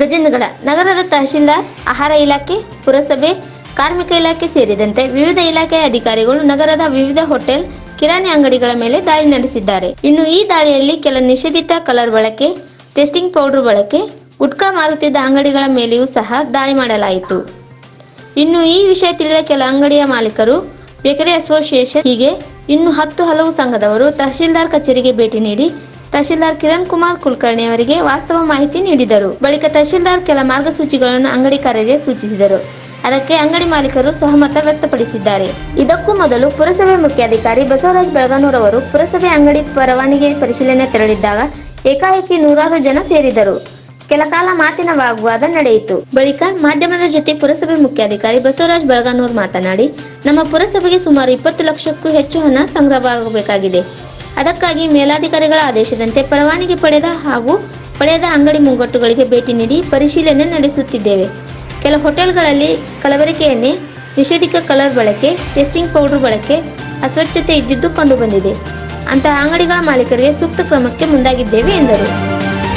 ಗಜೇಂದ್ರಗಡ ನಗರದ ತಹಶೀಲ್ದಾರ್, ಆಹಾರ ಇಲಾಖೆ, ಪುರಸಭೆ, ಕಾರ್ಮಿಕ ಇಲಾಖೆ ಸೇರಿದಂತೆ ವಿವಿಧ ಇಲಾಖೆಯ ಅಧಿಕಾರಿಗಳು ನಗರದ ವಿವಿಧ ಹೋಟೆಲ್, ಕಿರಾಣಿ ಅಂಗಡಿಗಳ ಮೇಲೆ ದಾಳಿ ನಡೆಸಿದ್ದಾರೆ. ಇನ್ನು ಈ ದಾಳಿಯಲ್ಲಿ ಕೆಲ ನಿಷೇಧಿತ ಕಲರ್ ಬಳಕೆ, ಟೆಸ್ಟಿಂಗ್ ಪೌಡರ್ ಬಳಕೆ ಉಟ್ಕಾ ಮಾರುತ್ತಿದ್ದ ಅಂಗಡಿಗಳ ಮೇಲೆಯೂ ಸಹ ದಾಳಿ ಮಾಡಲಾಯಿತು. ಇನ್ನು ಈ ವಿಷಯ ತಿಳಿದ ಕೆಲ ಅಂಗಡಿಯ ಮಾಲೀಕರು, ಬೇಕರಿ ಅಸೋಸಿಯೇಷನ್ ಹೀಗೆ ಇನ್ನು ಹತ್ತು ಹಲವು ಸಂಘದವರು ತಹಶೀಲ್ದಾರ್ ಕಚೇರಿಗೆ ಭೇಟಿ ನೀಡಿ ತಹಶೀಲ್ದಾರ್ ಕಿರಣ್ ಕುಮಾರ್ ಕುಲಕರ್ಣಿ ಅವರಿಗೆ ವಾಸ್ತವ ಮಾಹಿತಿ ನೀಡಿದರು. ಬಳಿಕ ತಹಶೀಲ್ದಾರ್ ಕೆಲ ಮಾರ್ಗಸೂಚಿಗಳನ್ನು ಅಂಗಡಿಕಾರರಿಗೆ ಸೂಚಿಸಿದರು. ಅದಕ್ಕೆ ಅಂಗಡಿ ಮಾಲೀಕರು ಸಹಮತ ವ್ಯಕ್ತಪಡಿಸಿದ್ದಾರೆ. ಇದಕ್ಕೂ ಮೊದಲು ಪುರಸಭೆ ಮುಖ್ಯಾಧಿಕಾರಿ ಬಸವರಾಜ್ ಬೆಳಗನೂರ್ ಅವರು ಪುರಸಭೆ ಅಂಗಡಿ ಪರವಾನಗಿ ಪರಿಶೀಲನೆ ತೆರಳಿದ್ದಾಗ ಏಕಾಏಕಿ ನೂರಾರು ಜನ ಸೇರಿದರು ಕೆಲ ಕಾಲ ಮಾತಿನ ವಾಗ್ವಾದ ನಡೆಯಿತು. ಬಳಿಕ ಮಾಧ್ಯಮದ ಜೊತೆ ಪುರಸಭೆ ಮುಖ್ಯಾಧಿಕಾರಿ ಬಸವರಾಜ್ ಬೆಳಗಾನೂರ್ ಮಾತನಾಡಿ, ನಮ್ಮ ಪುರಸಭೆಗೆ ಸುಮಾರು ಇಪ್ಪತ್ತು ಲಕ್ಷಕ್ಕೂ ಹೆಚ್ಚು ಹಣ ಸಂಗ್ರಹವಾಗಬೇಕಾಗಿದೆ. ಅದಕ್ಕಾಗಿ ಮೇಲಾಧಿಕಾರಿಗಳ ಆದೇಶದಂತೆ ಪರವಾನಗಿ ಪಡೆದ ಹಾಗೂ ಪಡೆಯದ ಅಂಗಡಿ ಮುಂಗಟ್ಟುಗಳಿಗೆ ಭೇಟಿ ನೀಡಿ ಪರಿಶೀಲನೆ ನಡೆಸುತ್ತಿದ್ದೇವೆ. ಕೆಲ ಹೋಟೆಲ್ಗಳಲ್ಲಿ ಕಲಬೆರಕೆಯನ್ನೇ, ನಿಷೇಧಿತ ಕಲರ್ ಬಳಕೆ, ಟೆಸ್ಟಿಂಗ್ ಪೌಡರ್ ಬಳಕೆ ಅಸ್ವಚ್ಛತೆ ಇದ್ದಿದ್ದು ಕಂಡುಬಂದಿದೆ. ಅಂತಹ ಅಂಗಡಿಗಳ ಮಾಲೀಕರಿಗೆ ಸೂಕ್ತ ಕ್ರಮಕ್ಕೆ ಮುಂದಾಗಿದ್ದೇವೆ ಎಂದರು.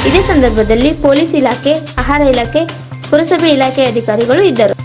ಇದೇ ಸಂದರ್ಭದಲ್ಲಿ ಪೊಲೀಸ್ ಇಲಾಖೆ, ಆಹಾರ ಇಲಾಖೆ, ಪುರಸಭೆ ಇಲಾಖೆ ಅಧಿಕಾರಿಗಳು ಇದ್ದರು.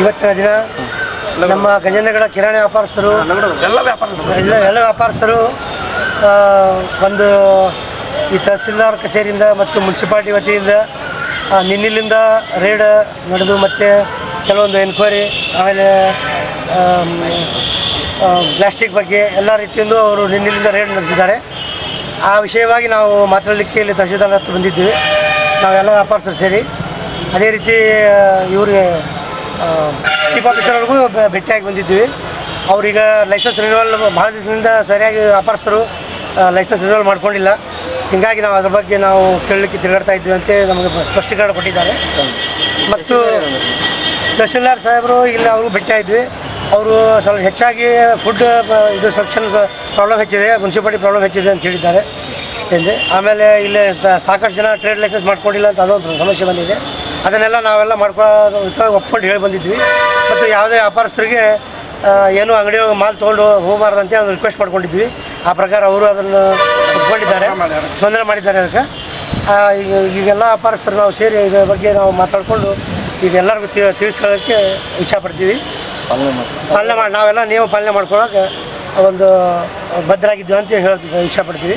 ಇವತ್ತಿನ ದಿನ ನಮ್ಮ ಗಜೇಂದ್ರಗಡ ಕಿರಾಣಿ ವ್ಯಾಪಾರಸ್ಥರು ಎಲ್ಲ ವ್ಯಾಪಾರಸ್ಥರು. ಎಲ್ಲ ಎಲ್ಲ ವ್ಯಾಪಾರಸ್ಥರು ಒಂದು ಈ ತಹಸೀಲ್ದಾರ್ ಕಚೇರಿಯಿಂದ ಮತ್ತು ಮುನ್ಸಿಪಾಲ್ಟಿ ವತಿಯಿಂದ ನಿನ್ನಿಲ್ಲಿಂದ ರೇಡ್ ನಡೆದು ಮತ್ತು ಕೆಲವೊಂದು ಎನ್ಕ್ವೈರಿ ಆಮೇಲೆ ಪ್ಲಾಸ್ಟಿಕ್ ಬಗ್ಗೆ ಎಲ್ಲ ರೀತಿಯಿಂದ ಅವರು ನಿನ್ನಿಲ್ಲಿಂದ ರೇಡ್ ನಡೆಸಿದ್ದಾರೆ. ಆ ವಿಷಯವಾಗಿ ನಾವು ಮಾತಾಡಲಿಕ್ಕೆ ಇಲ್ಲಿ ತಹಸೀಲ್ದಾರ್ ಹತ್ರ ಬಂದಿದ್ದೀವಿ. ನಾವೆಲ್ಲ ವ್ಯಾಪಾರಸ್ಥರು ಸೇರಿ. ಅದೇ ರೀತಿ ಇವ್ರಿಗೆ ಚೀಫ್ ಆಫೀಸರ್ವರೆಗೂ ಭೇಟಿಯಾಗಿ ಬಂದಿದ್ದೀವಿ. ಅವ್ರೀಗ ಲೈಸೆನ್ಸ್ ರಿನ್ಯೂವಲ್ ಭಾಳ ದಿವಸದಿಂದ ಸರಿಯಾಗಿ ವ್ಯಾಪಾರಸ್ಥರು ಲೈಸೆನ್ಸ್ ರಿನ್ಯೂವಲ್ ಮಾಡ್ಕೊಂಡಿಲ್ಲ. ಹೀಗಾಗಿ ನಾವು ಅದ್ರ ಬಗ್ಗೆ ನಾವು ಕೇಳಲಿಕ್ಕೆ ತಿರುಗಾಡ್ತಾ ಇದ್ವಿ ಅಂತ ನಮಗೆ ಸ್ಪಷ್ಟೀಕರಣ ಕೊಟ್ಟಿದ್ದಾರೆ. ಮತ್ತು ತಹಸೀಲ್ದಾರ್ ಸಾಹೇಬರು ಇಲ್ಲಿ ಅವರು ಭೇಟಿಯಾಗಿದ್ವಿ. ಅವರು ಸ್ವಲ್ಪ ಹೆಚ್ಚಾಗಿ ಫುಡ್ ಇದು ಸೆಕ್ಷನ್ ಪ್ರಾಬ್ಲಮ್ ಹೆಚ್ಚಿದೆ ಮುನ್ಸಿಪಾಲ್ಟಿ ಪ್ರಾಬ್ಲಮ್ ಹೆಚ್ಚಿದೆ ಅಂತ ಹೇಳಿದ್ದಾರೆ. ಎಂದು ಆಮೇಲೆ ಇಲ್ಲಿ ಸಾಕಷ್ಟು ಜನ ಟ್ರೇಡ್ ಲೈಸೆನ್ಸ್ ಮಾಡ್ಕೊಂಡಿಲ್ಲ ಅಂತ ಅದೊಂದು ಸಮಸ್ಯೆ ಬಂದಿದೆ. ಅದನ್ನೆಲ್ಲ ನಾವೆಲ್ಲ ಮಾಡ್ಕೊಳ್ಳೋ ಒಪ್ಕೊಂಡು ಹೇಳಿ ಬಂದಿದ್ವಿ. ಮತ್ತು ಯಾವುದೇ ವ್ಯಾಪಾರಸ್ಥರಿಗೆ ಏನು ಅಂಗಡಿ ಮಾಲ್ ತೊಗೊಂಡು ಹೋಗಬಾರ್ದಂತೆ ಒಂದು ರಿಕ್ವೆಸ್ಟ್ ಮಾಡ್ಕೊಂಡಿದ್ವಿ. ಆ ಪ್ರಕಾರ ಅವರು ಅದನ್ನು ಒಪ್ಕೊಂಡಿದ್ದಾರೆ. ಸ್ಪಂದನೆ ಮಾಡಿದ್ದಾರೆ ಅದಕ್ಕೆ. ಈಗ ಈಗೆಲ್ಲ ವ್ಯಾಪಾರಸ್ಥರು ನಾವು ಸೇರಿ ಇದರ ಬಗ್ಗೆ ನಾವು ಮಾತಾಡಿಕೊಂಡು ಈಗ ಎಲ್ಲರಿಗೂ ತಿ ತಿಳಿಸ್ಕೊಳ್ಳೋಕ್ಕೆ ಇಚ್ಛಪಡ್ತೀವಿ. ಪಾಲನೆ ಮಾಡಿ ನಾವೆಲ್ಲ ನೀವು ಪಾಲನೆ ಮಾಡ್ಕೊಳ್ಳೋಕೆ ಒಂದು ಭದ್ರಾಗಿದ್ದೀವಿ ಅಂತ ಹೇಳೋದು ಇಚ್ಛಪಡ್ತೀವಿ.